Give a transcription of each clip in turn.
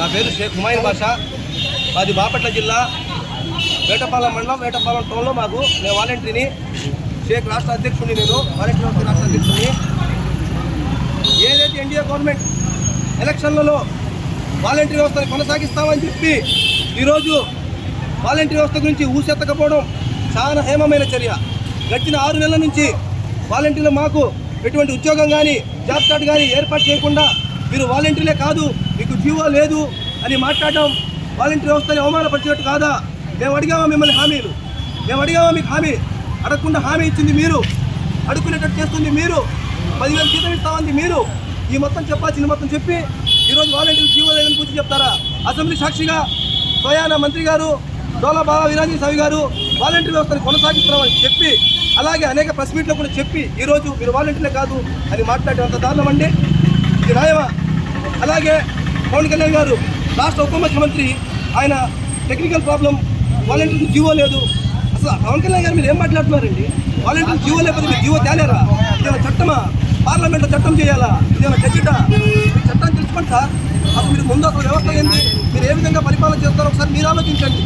నా పేరు షేక్ హుమాయిన్ బాషా. మాది బాపట్ల జిల్లా. వేటపాలెం మండలం వేటపాలెం టౌన్లో మాకు నేను వాలంటీర్ని. షేక్ రాష్ట్ర అధ్యక్షుడిని నేను వాలంటీర్ రాష్ట్ర అధ్యక్షుడిని. ఏదైతే ఎన్డీఏ గవర్నమెంట్ ఎలక్షన్లలో వాలంటీర్ వ్యవస్థను కొనసాగిస్తామని చెప్పి ఈరోజు వాలంటీర్ వ్యవస్థ గురించి ఊసెత్తకపోవడం చాలా హేమమైన చర్య. గడిచిన ఆరు నెలల నుంచి వాలంటీర్లు మాకు ఎటువంటి ఉద్యోగం కానీ జాబ్ కార్డు కానీ ఏర్పాటు చేయకుండా మీరు వాలంటీర్లే కాదు మీ జీవో లేదు అని మాట్లాడడం వాలంటీర్ వ్యవస్థని అవమానపరిచినట్టు కాదా? మేము అడిగామా మిమ్మల్ని హామీలు? మేము అడిగామా మీకు హామీ? అడగకుండా హామీ ఇచ్చింది మీరు. అడుక్కునేటట్టు చేస్తుంది మీరు. పదివేలు జీతం ఇస్తామంది మీరు. ఈ మొత్తం చెప్పాల్సింది మొత్తం చెప్పి ఈరోజు వాలంటీర్లు జీవో లేదని పూర్తి చెప్తారా? అసెంబ్లీ సాక్షిగా స్వయాన మంత్రి గారు డోలా బాబా విరాజీ సావి గారు వాలంటీర్ వ్యవస్థను కొనసాగిస్తున్నామని చెప్పి అలాగే అనేక ప్రెస్ మీట్లో కూడా చెప్పి ఈరోజు మీరు వాలంటీర్లే కాదు అని మాట్లాడేంత దారుణం అండి. ఇది న్యాయమా? అలాగే పవన్ కళ్యాణ్ గారు రాష్ట్ర ఉప ముఖ్యమంత్రి ఆయన టెక్నికల్ ప్రాబ్లం వాలంటీర్కి జీవో లేదు. అసలు పవన్ కళ్యాణ్ గారు మీరు ఏం మాట్లాడుతున్నారండి? వాలంటీర్ జీవో లేకపోతే మీరు జీవో తేలేరా? ఇదేమైనా చట్టమా? పార్లమెంట్లో చట్టం చేయాలా? ఇదేమైనా చచ్చిటా మీరు చట్టం తెలుసుకోండి సార్. అసలు మీరు ముందు అసలు వ్యవస్థ ఏంది? మీరు ఏ విధంగా పరిపాలన చేస్తారో ఒకసారి మీరు ఆలోచించండి.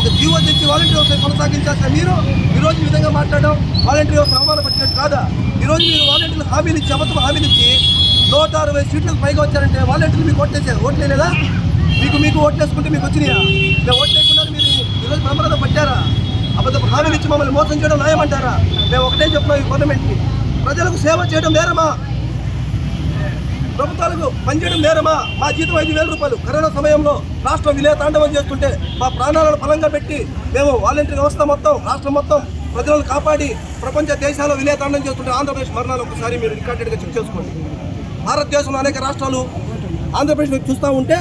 ఒక జీవో తెచ్చి వాలంటీర్ వ్యవస్థ కొనసాగించాల్సిన మీరు. ఈరోజు ఈ విధంగా మాట్లాడడం వాలంటీర్ వ్యవస్థ అవమానపరిచినట్టు కాదా? ఈరోజు మీరు వాలంటీర్లు హామీలు ఇచ్చి అబద్ధం హామీలు ఇచ్చి నూట అరవై సీట్లకు పైగా వచ్చారంటే వాలంటీర్లు మీకు ఓట్లేసారు ఓట్లేదా మీకు మీకు ఓట్లేసుకుంటే మీకు వచ్చినాయా? మేము ఓట్లేకుండా మీరు ఈరోజు బ్రహ్మరథం పట్టారా? అబద్ధం హామీలు ఇచ్చి మమ్మల్ని మోసం చేయడం న్యాయమంటారా? మేము ఒకటే చెప్తున్నాం ఈ గవర్నమెంట్కి. ప్రజలకు సేవ చేయడం నేరమా? ప్రభుత్వాలకు పనిచేయడం నేరమా? మా జీతం ఐదు వేల రూపాయలు. కరోనా సమయంలో రాష్ట్రం విలేతాండవం చేస్తుంటే మా ప్రాణాలను బలంగా పెట్టి మేము వాలంటీర్ వ్యవస్థ మొత్తం రాష్ట్రం మొత్తం ప్రజలను కాపాడి ప్రపంచ దేశాల్లో విలేతాండం చేస్తుంటే ఆంధ్రప్రదేశ్ మరణాలు ఒకసారి మీరు రికార్డెడ్గా చెక్ చేసుకోండి. భారతదేశంలో అనేక రాష్ట్రాలు ఆంధ్రప్రదేశ్ చూస్తూ ఉంటే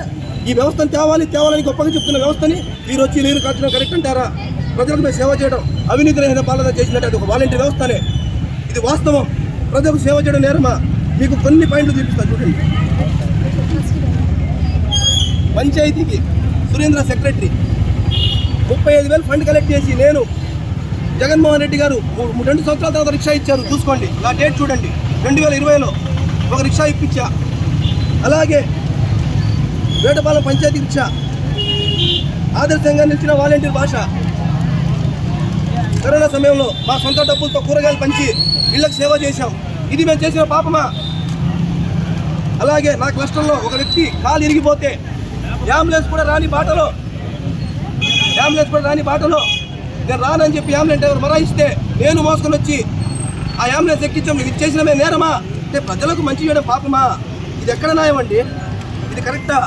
ఈ వ్యవస్థను తేవాలి తేవాలని గొప్పగా చెప్తున్న వ్యవస్థని మీరు వచ్చి నీరు కట్టడం కరెక్ట్ అంటారా? ప్రజలకు మేము సేవ చేయడం అవినీతి రహిత పాలన చేసినట్టు అది ఒక వాలంటీర్ వ్యవస్థనే. ఇది వాస్తవం. ప్రజలకు సేవ చేయడం నేరమా? మీకు కొన్ని పాయింట్లు చూపిస్తాను చూడండి. పంచాయతీకి సురేంద్ర సెక్రటరీ ముప్పై ఐదు వేలు ఫండ్ కలెక్ట్ చేసి నేను జగన్మోహన్ రెడ్డి గారు రెండు సంవత్సరాల తర్వాత రిక్షా ఇచ్చారు. చూసుకోండి. నా డేట్ చూడండి. రెండు వేల ఇరవైలో. ఒక రిక్షా ఇప్పించా. అలాగే వేటపాలెం పంచాయతీ రిక్షా ఆదర్శంగా నిలిచిన వాలంటీర్ భాష. కరోనా సమయంలో మా సొంత డబ్బులతో కూరగాయలు పంచి ఇళ్ళకి సేవ చేశాం. ఇది మేము చేసిన పాపమా? అలాగే నా క్లస్టర్లో ఒక వ్యక్తి కాలు ఇరిగిపోతే అంబులెన్స్ కూడా రాని బాటలో అంబులెన్స్ కూడా రాని బాటలో నేను రానని చెప్పి అంబులెన్స్ డ్రైవర్ మరాయిస్తే నేను మోసుకొని వచ్చి ఆ అంబులెన్స్ ఎక్కించాం ఇది చేసిన మేము నేరమా? అంటే ప్రజలకు మంచి చేయడం పాపమా? ఇది ఎక్కడ న్యాయం అండి? ఇది కరెక్టా?